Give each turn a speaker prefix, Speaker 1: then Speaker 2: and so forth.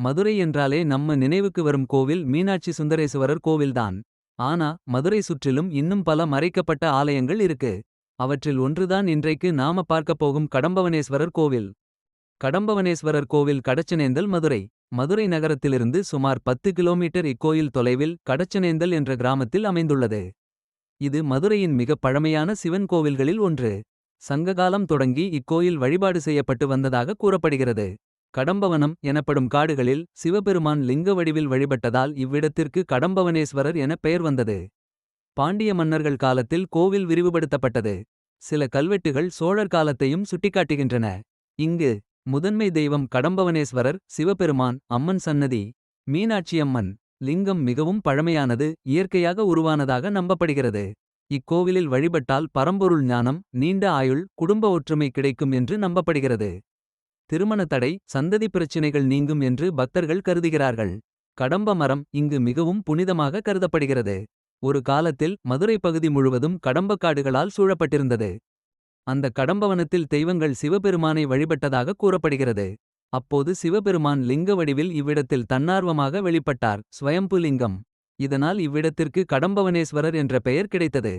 Speaker 1: மதுரை என்றாலே நம்ம நினைவுக்கு வரும் கோவில் மீனாட்சி சுந்தரேசுவரர் கோவில்தான். ஆனா மதுரை சுற்றிலும் இன்னும் பல மறைக்கப்பட்ட ஆலயங்கள் இருக்கு. அவற்றில் ஒன்றுதான் இன்றைக்கு நாம பார்க்கப் போகும் கடம்பவனேஸ்வரர் கோவில். கடம்பவனேஸ்வரர் கோவில் கடச்சனேந்தல் மதுரை. மதுரை நகரத்திலிருந்து சுமார் 10 கிலோமீட்டர் இக்கோயில் தொலைவில் கடச்சனேந்தல் என்ற கிராமத்தில் அமைந்துள்ளது. இது மதுரையின் மிகப் பழமையான சிவன் கோவில்களில் ஒன்று. சங்ககாலம் தொடங்கி இக்கோயில் வழிபாடு செய்யப்பட்டு வந்ததாக கூறப்படுகிறது. கடம்பவனம் எனப்படும் காடுகளில் சிவபெருமான் லிங்க வடிவில் வழிபட்டதால் இவ்விடத்திற்கு கடம்பவனேஸ்வரர் என பெயர் வந்தது. பாண்டிய மன்னர்கள் காலத்தில் கோவில் விரிவுபடுத்தப்பட்டது. சில கல்வெட்டுகள் சோழர் காலத்தையும் சுட்டிக்காட்டுகின்றன. இங்கு முதன்மை தெய்வம் கடம்பவனேஸ்வரர் சிவபெருமான் அம்மன் சன்னதி. மீனாட்சியம்மன் லிங்கம் மிகவும் பழமையானது இயற்கையாக உருவானதாக நம்பப்படுகிறது. இக்கோவிலில் வழிபட்டால் பரம்பொருள் ஞானம் நீண்ட ஆயுள் குடும்ப ஒற்றுமை கிடைக்கும் என்று நம்பப்படுகிறது. திருமண தடை சந்ததி பிரச்சினைகள் நீங்கும் என்று பக்தர்கள் கருதுகிறார்கள். கடம்ப மரம் இங்கு மிகவும் புனிதமாக கருதப்படுகிறது. ஒரு காலத்தில் மதுரை பகுதி முழுவதும் கடம்பக்காடுகளால் சூழப்பட்டிருந்தது. அந்த கடம்பவனத்தில் தெய்வங்கள் சிவபெருமானை வழிபட்டதாக கூறப்படுகிறது. அப்போது சிவபெருமான் லிங்க வடிவில் இவ்விடத்தில் தன்னார்வமாக வெளிப்பட்டார் ஸ்வயம்பு லிங்கம். இதனால் இவ்விடத்திற்கு கடம்பவனேஸ்வரர் என்ற பெயர் கிடைத்தது.